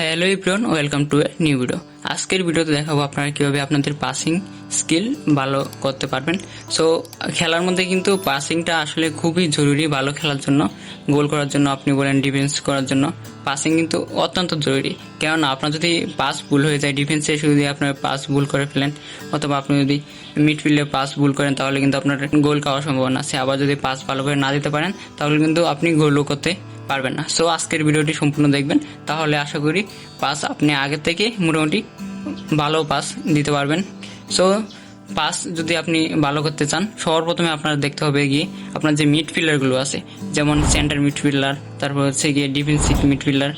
Hello ইপ্রন welcome to a new video. আজকের ভিডিওতে দেখাবো আপনারা কীভাবে আপনাদের পাসিং স্কিল ভালো করতে পারবেন। সো খেলার মধ্যে কিন্তু পাসিংটা আসলে খুবই জরুরি ভালো খেলার জন্য গোল করার জন্য আপনি বলেন ডিফেন্স করার জন্য। পাসিং কিন্তু অত্যন্ত জরুরি। কেননা আপনার যদি পাস ভুল হয়ে যায় ডিফেন্সে যদি আপনার পাস ভুল করে ফেলেন, অথবা আপনি যদি মিডফিল্ডে পাস ভুল করেন, তাহলে কিন্তু আপনার গোল খাওয়ার সম্ভাবনা আছে। আবার যদি পাস ভালো করে না দিতে পারেন, তাহলে কিন্তু আপনি গোলও করতে পারবেন না। সো আজকের ভিডিওটি সম্পূর্ণ দেখবেন। তাহলে আশা করি পাস আপনি আগে থেকে মোটামুটি ভালো পাস দিতে পারবেন। সো পাস যদি আপনি ভালো করতে চান সবার প্রথমে আপনার দেখতে হবে গিয়ে আপনার যে মিডফিল্ডারগুলো আছে, যেমন সেন্টার মিডফিল্ডার তারপর হচ্ছে গিয়ে ডিফেন্সিভ মিডফিল্ডার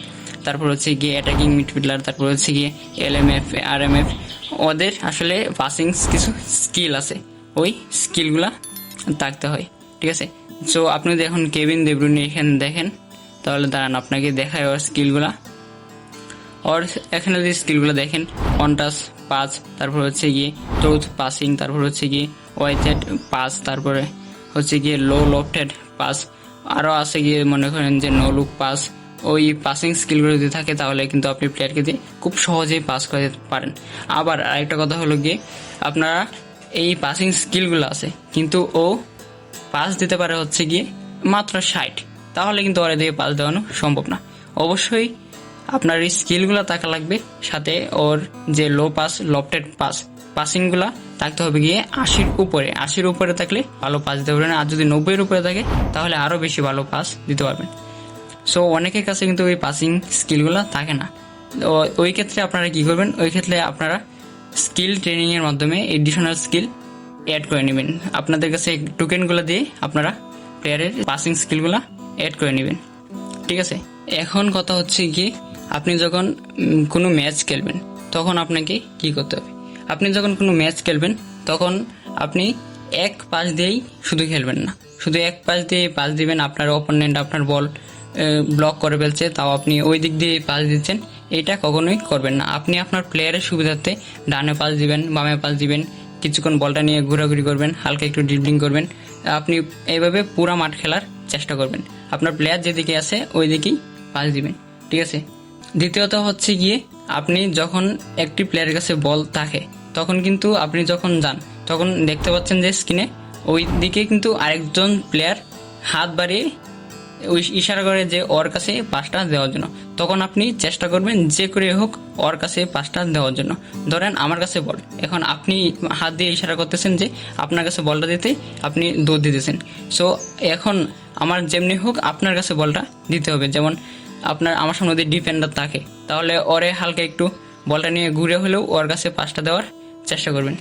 তারপর হচ্ছে গিয়ে অ্যাটাকিং মিডফিল্ডার তারপর হচ্ছে গিয়ে L M F R M F ওদের আসলে পাসিং কিছু স্কিল আছে। ওই স্কিলগুলা থাকতে হয়, ঠিক আছে? সো আপনি যদি এখন কেবিন দেবরুনি এখানে দেখেন, তাহলে দাঁড়ান, আপনাকে দেখায় ওর স্কিলগুলা ওর এখানে যদি স্কিলগুলো দেখেন অনটাস পাস তারপর হচ্ছে গিয়ে চৌথ পাসিং, তারপর হচ্ছে গিয়ে ওয়াইটেড পাস, তারপরে হচ্ছে গিয়ে লো লফটেড পাস। আরও আছে গিয়ে মনে করেন যে নো লুক পাস। ওই পাসিং স্কিলগুলো যদি থাকে তাহলে কিন্তু আপনি প্লেয়ারকে দিয়ে খুব সহজেই পাস করে দিতে পারেন। আবার আরেকটা কথা হলো গিয়ে আপনারা এই পাসিং স্কিলগুলো আছে, কিন্তু ও পাস দিতে পারে হচ্ছে গিয়ে মাত্র ষাট। তাহলে কিন্তু ওরা দিয়ে পাস দেওয়ানো সম্ভব না। অবশ্যই আপনার স্কিলগুলো থাকা লাগবে, সাথে ওর যে লো পাস লফটেড পাস পাসিংগুলো থাকতে হবে গিয়ে আশির উপরে। আশির উপরে থাকলে ভালো পাস দিতে পারবেন, আর যদি নব্বইয়ের উপরে থাকে, তাহলে আরও বেশি ভালো পাস দিতে পারবেন। সো অনেকের কাছে কিন্তু ওই পাসিং স্কিলগুলো থাকে না। ওই ক্ষেত্রে আপনারা কি করবেন, ওই ক্ষেত্রে আপনারা স্কিল ট্রেনিংয়ের মাধ্যমে এডিশনাল স্কিল অ্যাড করে নেবেন। আপনাদের কাছে টোকেনগুলো দিয়ে আপনারা প্লেয়ারের পাসিং স্কিলগুলো অ্যাড করে নেবেন। ঠিক আছে? এখন কথা হচ্ছে কি আপনি যখন কোনো ম্যাচ খেলবেন, তখন আপনাকে কি করতে হবে? আপনি যখন কোনো ম্যাচ খেলবেন, তখন আপনি এক পাস দিয়েই শুধু খেলবেন না। শুধু এক পাস দিয়ে পাস দিবেন আপনার অপোনেন্ট আপনার বল ব্লক করে ফেলছে, তাও আপনি ওই দিক দিয়ে পাস দিচ্ছেন, এটা কখনোই করবেন না। আপনি আপনার প্লেয়ারের সুবিধার্থে ডানে পাস দিবেন, বামে পাস দিবেন, কিছুক্ষণ বলটা নিয়ে ঘোরাঘুরি করবেন, হালকা একটু ড্রিবলিং করবেন, আপনি এইভাবে পুরা মাঠ খেলার চেষ্টা করবেন। আপনার প্লেয়ার যেদিকে আছে ওই দিকেই পাস দিবেন, ঠিক আছে? দ্বিতীয়ত হচ্ছে গিয়ে আপনি যখন একটি প্লেয়ারের কাছে বল থাকে, তখন কিন্তু আপনি যখন যান, তখন দেখতে পাচ্ছেন যে স্ক্রিনে ওই দিকে কিন্তু আরেকজন প্লেয়ার হাত বাড়িয়ে ওই ইশারা করে যে ওর কাছে পাঁচটা দেওয়ার জন্য। তখন আপনি চেষ্টা করবেন যে করে হোক ওর কাছে পাঁচটা দেওয়ার জন্য। ধরেন আমার কাছে বল এখন আপনি হাত দিয়ে ইশারা করতেছেন যে আপনার কাছে বলটা দিতে আপনি দৌড় দিতেছেন। সো এখন আমার যেমনি হোক আপনার কাছে বলটা দিতে হবে। যেমন আপনার আমার সামনে যদি ডিফেন্ডার থাকে, তাহলে ওরে হালকা একটু বলটা নিয়ে ঘুরে হলেও ওর কাছে পাঁচটা দেওয়ার চেষ্টা করবেন।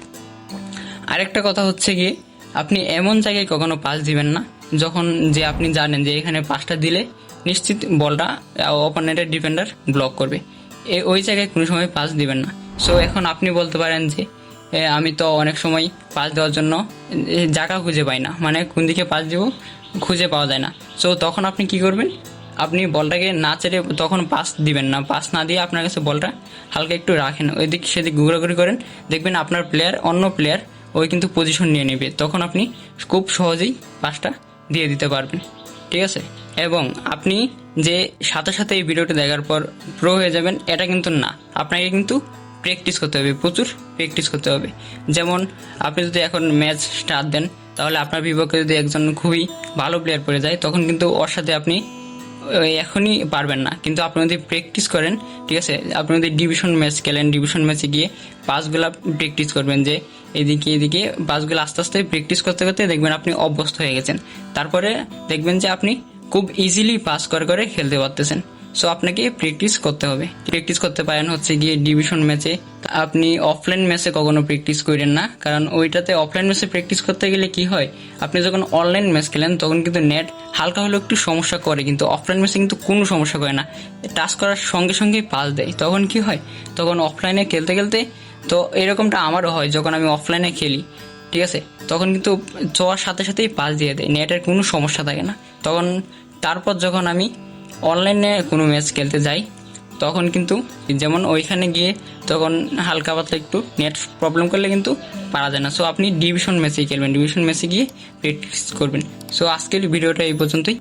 আরেকটা কথা হচ্ছে গিয়ে আপনি এমন জায়গায় কখনো পাস দিবেন না, যখন যে আপনি জানেন যে এখানে পাসটা দিলে নিশ্চিত বলটা অপোনেন্টের ডিফেন্ডার ব্লক করবে। এ, ওই জায়গায় কোনো সময় পাস দিবেন না। সো এখন আপনি বলতে পারেন যে আমি তো অনেক সময় পাস দেওয়ার জন্য জায়গা খুঁজে পাই না। মানে কোন দিকে পাস দিব খুঁজে পাওয়া যায় না। সো তখন আপনি কি করবেন? আপনি বলটাকে না ছেড়ে তখন পাস দিবেন না। পাস না দিয়ে আপনার কাছে বলটা হালকা একটু রাখেন। ওই দিক সেদিক ঘোরাঘুরি করেন। দেখবেন আপনার প্লেয়ার অন্য প্লেয়ার ওই কিন্তু পজিশন নিয়ে নেবে। তখন আপনি খুব সহজেই পাসটা দিয়ে দিতে পারবেন। ঠিক আছে? এবং আপনি যে সাথে সাথে এই ভিডিওটা দেখার পর প্রো হয়ে যাবেন, এটা কিন্তু না। আপনাকে কিন্তু প্র্যাকটিস করতে হবে। প্রচুর প্র্যাকটিস করতে হবে। যেমন আপনি যদি এখন ম্যাচ স্টার্ট দেন, তাহলে আপনার বিপক্ষে যদি একজন খুবই ভালো প্লেয়ার পড়ে যায়, তখন কিন্তু ওর সাথে আপনি এখনই পারবেন না। কিন্তু আপনি যদি প্র্যাকটিস করেন, ঠিক আছে? আপনি যদি ডিভিশন ম্যাচ খেলেন ডিভিশন ম্যাচে গিয়ে পাসগুলা প্র্যাকটিস করবেন যে এদিকে এদিকে পাসগুলো আস্তে আস্তে প্র্যাকটিস করতে করতে দেখবেন আপনি অভ্যস্ত হয়ে গেছেন। তারপরে দেখবেন যে আপনি খুব ইজিলি পাস করে করে খেলতে পারতেছেন। সো আপনাকে প্র্যাকটিস করতে হবে। প্র্যাকটিস করতে পারেন হচ্ছে গিয়ে ডিভিশন ম্যাচে আপনি অফলাইন ম্যাচে কখনো প্র্যাকটিস করেন না? কারণ ওইটাতে অফলাইন ম্যাচে প্র্যাকটিস করতে গেলে কি হয়? আপনি যখন অনলাইন ম্যাচ খেলেন, তখন কিন্তু নেট হালকা হলেও একটু সমস্যা করে, কিন্তু অফলাইন ম্যাচে কিন্তু কোনো সমস্যা করে না। টাচ করার সঙ্গে সঙ্গেই পাস দেয়। তখন কি হয়? তখন অফলাইনে খেলতে খেলতে তো এরকমটা আমারও হয়, যখন আমি অফলাইনে খেলি, ঠিক আছে? তখন কিন্তু চোয়ার সাথে সাথেই পাস দিয়ে দেয়। নেটের কোনো সমস্যা থাকে না। তখন তারপর যখন আমি অনলাইনে কোনো ম্যাচ খেলতে যাই তখন কিন্তু যেমন ওইখানে গিয়ে তখন হালকা পাতলা একটু নেট প্রবলেম করলে কিন্তু পারা যায় না। সো আপনি ডিভিশন ম্যাচেই খেলবেন ডিভিশন মেসে গিয়ে প্র্যাকটিস করবেন। সো আজকের ভিডিওটা এই পর্যন্তই।